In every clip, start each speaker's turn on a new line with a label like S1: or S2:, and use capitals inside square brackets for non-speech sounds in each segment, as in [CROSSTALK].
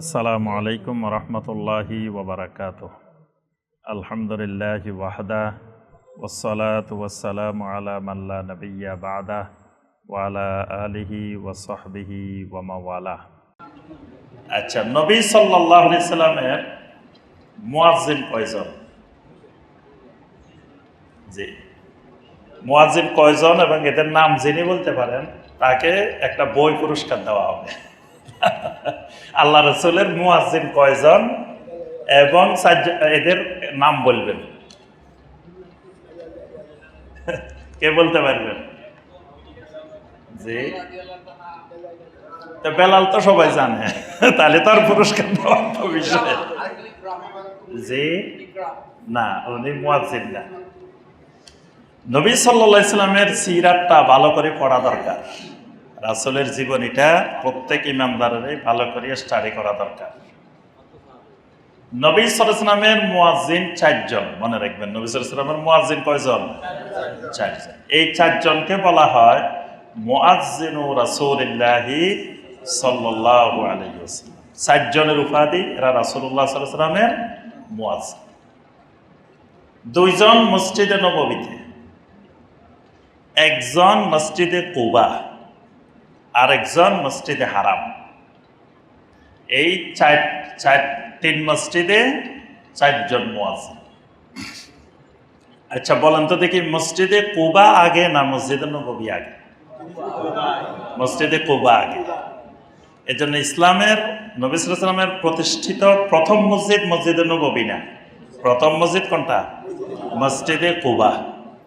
S1: আসসালামু আলাইকুম রহমতুল্লাহি ওবরাকাত আলহামদুলিল্লাহ ওয়াহদা ওসলাত ওয়াসালাম আলা মাল্লা নবিয়া বাদা ওয়ালা আলিহি ওয়াসহবিহি ওয়ামাওয়ালা আচ্ছা নবী সাল্লাহ সাল্লামের কয়জন? জি। মুয়াজ্জিন কয়জন এবং এদের নাম যিনি বলতে পারেন, তাকে একটা বই পুরস্কার দেওয়া হবে। [LAUGHS] আল্লাহ রসুলের মুয়াজ্জিন কয়জন এবং এদের নাম বলবেন। কে বলতে পারবেন? জি। তো বেলাল তো সবাই জানে, তাহলে তার পুরস্কার দেওয়ার তো বিষয়। জি। না, উনি মুয়াজ্জিন না। নবী সাল্লা ইসলামের সিরাতটা ভালো করে পড়া দরকার। রাসুলের জীবনীটা প্রত্যেক ইমামদারেরই ভালো করে স্টাডি করা দরকার। নবী সালামের মুয়াজ্জিন চারজন, মনে রাখবেন, নবী সালামের মুয়াজ্জিন কয়জন? চারজন। এই চারজনকে বলা হয় মুআজ্জিনু রাসূলিল্লাহি সাল্লাল্লাহু আলাইহি ওয়াসাল্লাম। চারজনের উপাধি এরা রাসূলুল্লাহ সাল্লাল্লাহু আলাইহি দুইজন মসজিদে নববীতে, একজন মসজিদে কুবা। আরেকজন মসজিদে হারাম। এই চার চার তিন মসজিদে চারজন মুয়াজ্জিন। আচ্ছা বলেন তো দেখি, মসজিদে কুবা আগে না মসজিদে নবী আগে? মসজিদে কুবা আগে। এজন্য ইসলামের, নবী সালামের প্রতিষ্ঠিত প্রথম মসজিদ মসজিদে নবী না। প্রথম মসজিদ কোনটা? মসজিদে কুবা।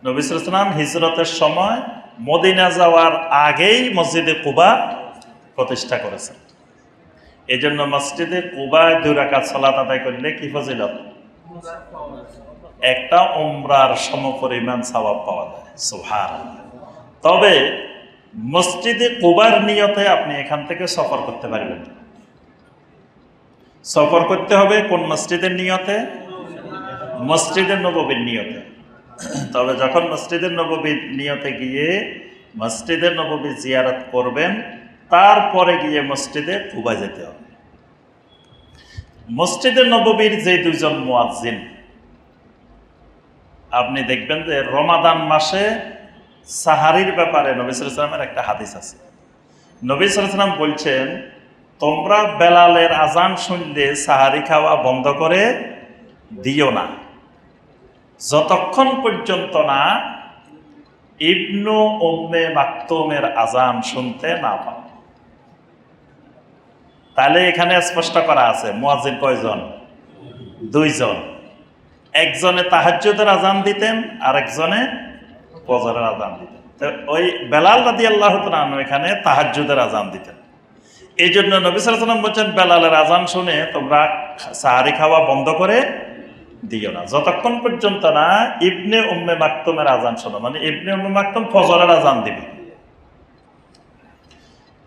S1: নবী সালাম হিজরতের সময় মদিনা যাওয়ার আগেই মসজিদে কুবা প্রতিষ্ঠা করেছেন। এই জন্য মসজিদে কুবায় দুই রাকাত সালাত আদায় করলে কি ফজিলত? একটা উমরার সমপরিমাণ সওয়াব পাওয়া যায় সুহার তবে মসজিদে কুবার নিয়তে আপনি এখান থেকে সফর করতে পারবেন। সফর করতে হবে কোন মসজিদের নিয়তে? মসজিদের নববীর নিয়তে। তবে যখন মসজিদের নববীর নিয়তে গিয়ে মসজিদের নববী জিয়ারত করবেন, তারপরে গিয়ে মসজিদে কুবা যেতে হবে। মসজিদের নববীর যে দুজন মুয়াজ্জিন, আপনি দেখবেন যে রমাদান মাসে সাহারির ব্যাপারে নবী সালামের একটা হাদিস আছে। নবী সালাম বলছেন, তোমরা বেলালের আজান শুনলে সাহারি খাওয়া বন্ধ করে দিও না। যতক্ষণ পর্যন্ত না ইবনু ওম্মে মাকতুমের আজান শুনতে না পান তাহলে এখানে স্পষ্ট করা আছে, মুয়াজ্জিন কয়জন? দুইজন। একজনে তাহাজ্জুদের আজান দিতেন আর একজনে ফজরের আজান দিতেন। তো ওই বেলাল রাদি আল্লাহ এখানে তাহাজ্জুদের আজান দিতেন। এই জন্য নবী সালাম বলছেন, বেলালের আজান শুনে তোমরা সাহারি খাওয়া বন্ধ করে দিও না। যতক্ষণ পর্যন্ত না ইবনে উম্মে মাকতুমের আজান শোনো মানে ইবনে উম্মে মাকতুম ফজরের আজান দিবে।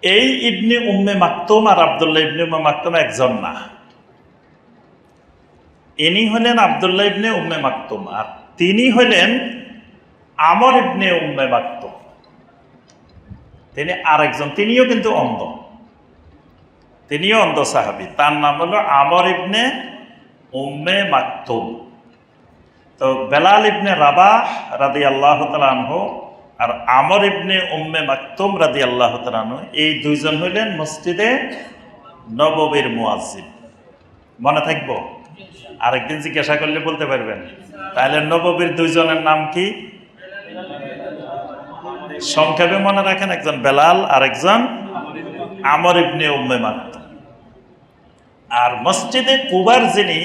S1: এই ইবনে উম্মে মাকতুম আর আবদুল্লাহ ইবনে উম্মে মাকতুম একজন না। ইনি হলেন আবদুল্লাহ ইবনে উম্মে মাকতুম আর তিনি হলেন আমর ইবনে উম্মে মাকতুম। তিনি আরেকজন, তিনিও কিন্তু অন্ধ। তিনিও অন্ধ সাহাবি। তার নাম হলো আমর ইবনে উম্মে মাকতুম। তো বেলাল ইবনে রাবাহ রাদি আল্লাহ তালানহ আর আমর ইবনে উম্মে মাকতুম রাদি আল্লাহ তালানহ এই দুইজন হইলেন মসজিদে নববীর মুয়াজ্জিন। মনে থাকব? আরেকদিন জিজ্ঞাসা করলে বলতে পারবেন। তাহলে নববীর দুইজনের নাম কি? সংক্ষেপে মনে রাখেন, একজন বেলাল আর একজন আমর ইবনে উম্মে মাকতুম। আর মসজিদে কুবার যিনি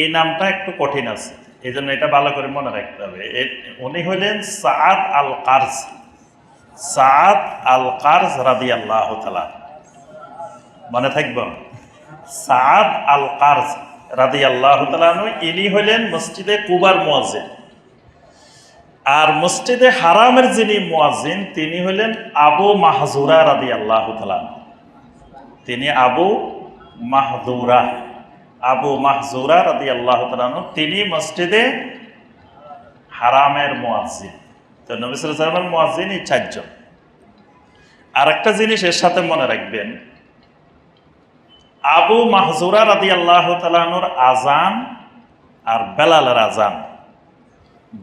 S1: এই নামটা একটু কঠিন আছে এই জন্য এটা ভালো করে মনে রাখতে হবে। উনি হলেন সাদ আল কার্জ সাদ আল কার্জ রাদি আল্লাহ মনে থাকব? সাদ আল কার্জ রাদি আল্লাহ ইনি হলেন মসজিদে কুবার মুয়াজ্জিন। আর মসজিদে হারামের যিনি মুয়াজ্জিন, তিনি হলেন আবু মাহজুরা রাদি আল্লাহ তিনি আবু মাহদুরা আবু মাহজুরা রাদি আল্লাহ তিনি মসজিদে হারামের মুয়াজ্জিন। তো নবী সালামের মুয়াজ্জিন এই চারজন। আর একটা জিনিস এর সাথে মনে রাখবেন, আবু মাহজুরা রাদি আল্লাহ তালানুর আজান আর বেলালের আজান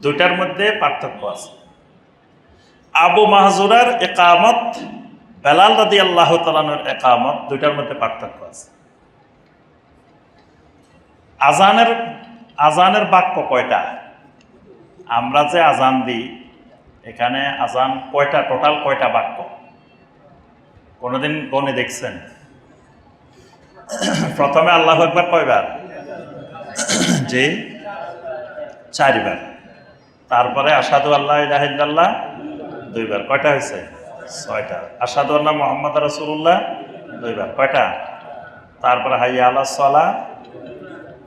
S1: দুইটার মধ্যে পার্থক্য আছে। আবু মাহজুরার একামত, বেলাল রাদি আল্লাহ তালানুর একামত দুইটার মধ্যে পার্থক্য আছে। আজানের আজানের বাক্য কয়টা? আমরা যে আজান দিই, এখানে আজান কয়টা? টোটাল কয়টা বাক্য? কোনোদিন গনে দেখছেন? প্রথমে আল্লাহ একবার কয়বার? যে চারবার। তারপরে আসাদু আল্লাহ ইলাহিল্লাহ দুইবার। কয়টা হয়েছে? ছয়টা। আসাদু আল্লাহ মোহাম্মদ রসুল্লাহ দুইবার। কয়টা? তারপরে হাইয়া আল্লাহ সলা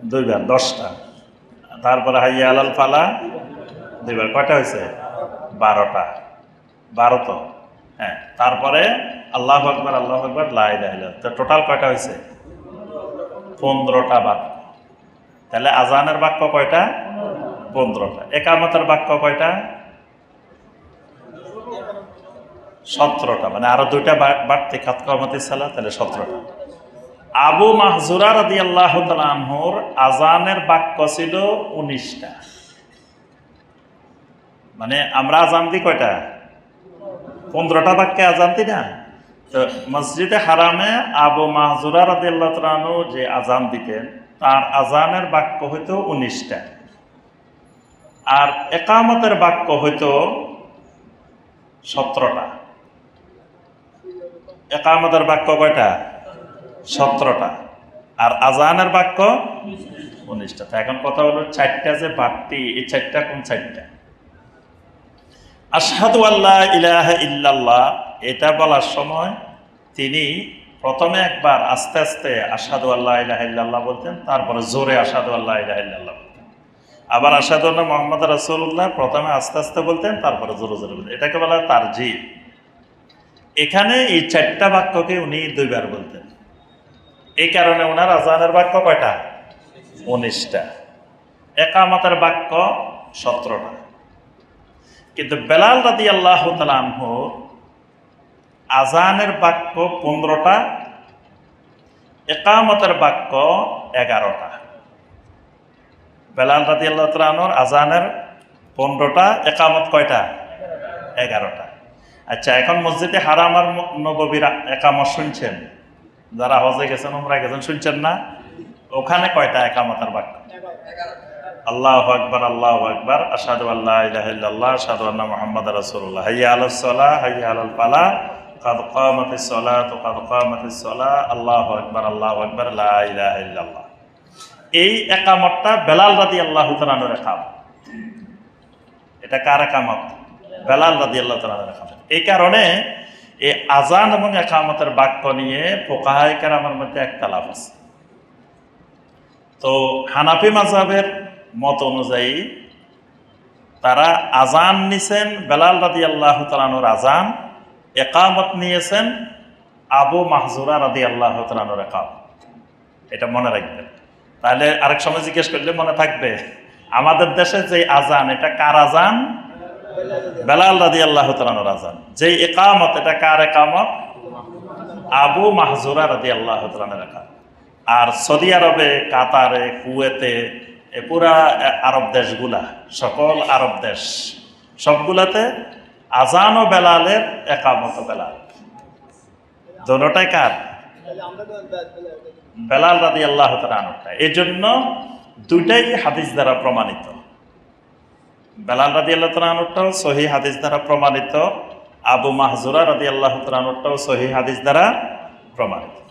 S1: দুইবার, দশটা। তারপরে হাইয়া আলাল ফালা দুইবার। কয়টা হয়েছে? বারোটা। বারো তো হ্যাঁ তারপরে আল্লাহ আকবর আল্লাহ আকবর লাই তো টোটাল কয়টা হয়েছে? পনেরোটা বাক্য। তাহলে আজানের বাক্য কয়টা? পনেরোটা। একামতের বাক্য কয়টা? সতেরোটা। মানে আরও দুইটা বাড়তি খাতকামতি সালা তাহলে সতেরোটা। আবু মাহজুরা রাদি আল্লাহ আনহুর আজানের বাক্য ছিল উনিশটা। মানে আমরা আজান দিই কয়টা? পনেরোটা বাক্যে আজান দিই না? তো মসজিদে হারামে আবু মাহজুরা রাদি আল্লাহ তালু যে আজান দিতেন, তার আজানের বাক্য হইতো উনিশটা। আর একামতের বাক্য হইতো সতেরোটা। একামতের বাক্য কয়টা? সতেরোটা। আর আজানের বাক্য? উনিশটা। তা এখন কথা হলো চারটা যে বাড়তি, এই চারটা কোন চারটা? আশহাদু আল্লাহ ইলাহা ইল্লাল্লাহ। এটা বলার সময় তিনি প্রথমে একবার আস্তে আস্তে আশহাদু আল্লাহ ইলাহা ইল্লাল্লাহ বলতেন, তারপরে জোরে আশহাদু আল্লাহ ইলাহা ইল্লাল্লাহ বলতেন। আবার আশহাদু আল্লাহ মোহাম্মদ রাসূলুল্লাহ প্রথমে আস্তে আস্তে বলতেন, তারপরে জোরে জোরে বলতেন। এটাকে বলা হয় তারজিহ এখানে এই চারটা বাক্যকে উনি দুইবার বলতেন। এই কারণে ওনার আজানের বাক্য কয়টা? উনিশটা। একামতের বাক্য সতেরোটা। কিন্তু বেলাল রাদি আল্লাহ তালাহ আজানের বাক্য পনেরোটা, একামতের বাক্য এগারোটা। বেলাল রাদি আল্লাহ তালাহর আজানের পনেরোটা, একামত কয়টা? এগারোটা। আচ্ছা এখন মসজিদে হারাম আর ম- নববীর একামত শুনছেন? যারা হজে গেছেন ওমরা গেছেন, শুনছেন না? ওখানে কয়টা একামতার বাক্য? আল্লাহ আকবর আল্লাহ আকবর আসাদু আল্লাহ ইলাহিল্লাহ আসাদু আল্লাহ মোহাম্মদ রাসূলুল্লাহ। হাইয়া আলাল সালাহ, হাইয়া আলাল পালা কাদ কামাতিস সালাত, কাদ কামাতিস সালাহ, আল্লাহু আকবর আল্লাহু আকবর ইল্লাল্লাহ। এই একামতটা বেলাল রাদি আল্লাহ তাআলার একামত। এটা কার একামত? বেলাল রাদি আল্লাহ তাআলার একামত। এই কারণে এই আজান এবং একামতের বাক্য নিয়ে ফোকাহাই আমার মধ্যে একতালাপ আছে। তো হানাফি মাজাবের মত অনুযায়ী তারা আজান নিছেন, বেলাল রাদি আল্লাহ তালানুর আজান, একামত নিয়েছেন আবু মাহজুরা রাদি আল্লাহ তালানুর একামত। এটা মনে রাখবেন। তাহলে আরেক সময় জিজ্ঞেস করলে মনে থাকবে, আমাদের দেশে যে আজান, এটা কার আজান? বেলাল রাদি আল্লাহ আজান যে একামত এটা কার একামত আবু মাহজুরা রাদি আল্লাহ একামত আর সৌদি আরবে, কাতারে, কুয়েতে পুরা আরব দেশগুলা, সকল আরব দেশ, সবগুলাতে আজান ও বেলালের একামত বেলাল। দোনোটাই কার? বেলাল রাদি আল্লাহ তালটা এই জন্য দুইটাই হাদিস দ্বারা প্রমাণিত। বেলাল রাজি আল্লাহ তালটাও সহি হাদিস দ্বারা প্রমাণিত। আবু মাহজুরা রাজি আল্লাহ তালটাও সহি হাদিস দ্বারা প্রমাণিত।